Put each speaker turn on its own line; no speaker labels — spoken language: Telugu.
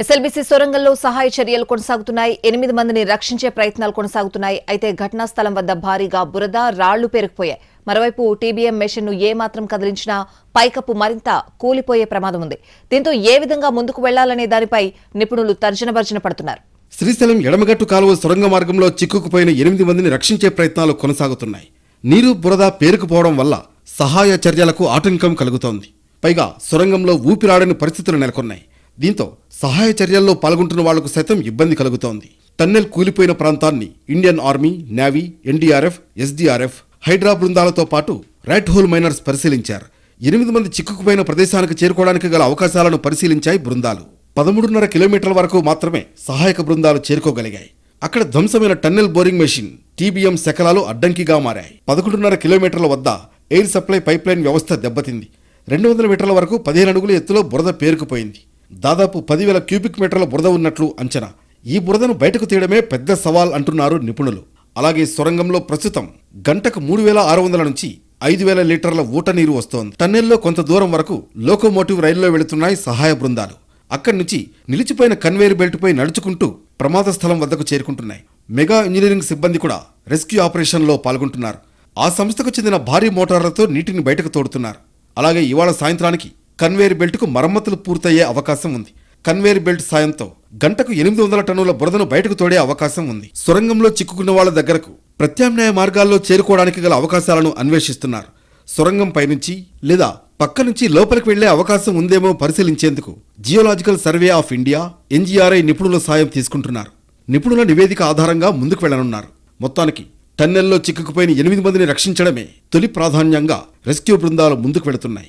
ఎస్ఎల్బీసీ సొరంగంలో సహాయ చర్యలు కొనసాగుతున్నాయి. ఎనిమిది మందిని రక్షించే ప్రయత్నాలు కొనసాగుతున్నాయి. అయితే ఘటనా స్థలం వద్ద భారీగా బురద రాళ్ళు పేరుకుపోయాయి. మరోవైపు టీబీఎం మెషిన్ను ఏమాత్రం ఏ మాత్రం కదిలించినా పైకప్పు మరింత కూలిపోయే ప్రమాదం ఉంది. దీంతో ఏ విధంగా ముందుకు వెళ్ళాలనే దానిపై నిపుణులు తర్జనభర్జన పడుతున్నారు.
శ్రీశైలం ఎడమగట్టు కాలువ సొరంగ మార్గంలో చిక్కుకుపోయిన ఎనిమిది మందిని రక్షించే ప్రయత్నాలు కొనసాగుతున్నాయి. నీరు బురద పేరుకుపోవడం వల్ల సహాయ చర్యలకు ఆటంకం కలుగుతోంది. పైగా సొరంగంలో ఊపిరాడని పరిస్థితులు నెలకొన్నాయి. దీంతో సహాయ చర్యల్లో పాల్గొంటున్న వాళ్ళకు సైతం ఇబ్బంది కలుగుతోంది. టన్నెల్ కూలిపోయిన ప్రాంతాన్ని Indian Army Navy NDRF SDRF Hydraa బృందాలతో పాటు రైట్ హోల్ మైనర్స్ పరిశీలించారు. ఎనిమిది మంది చిక్కుకుపోయిన ప్రదేశానికి చేరుకోవడానికి గల అవకాశాలను పరిశీలించాయి బృందాలు. పదమూడున్నర కిలోమీటర్ల వరకు మాత్రమే సహాయక బృందాలు చేరుకోగలిగాయి. అక్కడ ధ్వంసమైన టన్నెల్ బోరింగ్ మెషిన్ టీబీఎం శకలాలు అడ్డంకిగా మారాయి. పదకొండున్నర కిలోమీటర్ల వద్ద ఎయిర్ సప్లై పైప్లైన్ వ్యవస్థ దెబ్బతింది. రెండు వందల మీటర్ల వరకు పదిహేను అడుగుల ఎత్తులో బురద పేరుకుపోయింది. దాదాపు పదివేల క్యూబిక్ మీటర్ల బురద ఉన్నట్లు అంచనా. ఈ బురదను బయటకు తీయడమే పెద్ద సవాల్ అంటున్నారు నిపుణులు. అలాగే సొరంగంలో ప్రస్తుతం గంటకు మూడు వేల ఆరు వందల నుంచి ఐదు వేల లీటర్ల ఊట నీరు వస్తోంది. టన్నెల్లో కొంత దూరం వరకు లోకోమోటివ్ రైల్లో వెళుతున్నాయి సహాయ బృందాలు. అక్కడి నుంచి నిలిచిపోయిన కన్వేయర్ బెల్ట్పై నడుచుకుంటూ ప్రమాద స్థలం వద్దకు చేరుకుంటున్నాయి. మెగా ఇంజనీరింగ్ సిబ్బంది కూడా రెస్క్యూ ఆపరేషన్లో పాల్గొంటున్నారు. ఆ సంస్థకు చెందిన భారీ మోటార్లతో నీటిని బయటకు తోడుతున్నారు. అలాగే ఇవాళ సాయంత్రానికి కన్వేయర్ బెల్ట్కు మరమ్మతులు పూర్తయ్యే అవకాశం ఉంది. కన్వేయర్ బెల్ట్ సాయంతో గంటకు ఎనిమిది వందల టన్నుల బురదను బయటకు తోడే అవకాశం ఉంది. సొరంగంలో చిక్కుకున్న వాళ్ళ దగ్గరకు ప్రత్యామ్నాయ మార్గాల్లో చేరుకోవడానికి గల అవకాశాలను అన్వేషిస్తున్నారు. సొరంగం పైనుంచి లేదా పక్క నుంచి లోపలికి వెళ్ళే అవకాశం ఉందేమో పరిశీలించేందుకు geological survey of India NGRI నిపుణుల సాయం తీసుకుంటున్నారు. నిపుణుల నివేదిక ఆధారంగా ముందుకు వెళ్ళనున్నారు. మొత్తానికి టన్నెల్లో చిక్కుకుపోయిన ఎనిమిది మందిని రక్షించడమే తొలి ప్రాధాన్యంగా రెస్క్యూ బృందాలు ముందుకు వెళుతున్నాయి.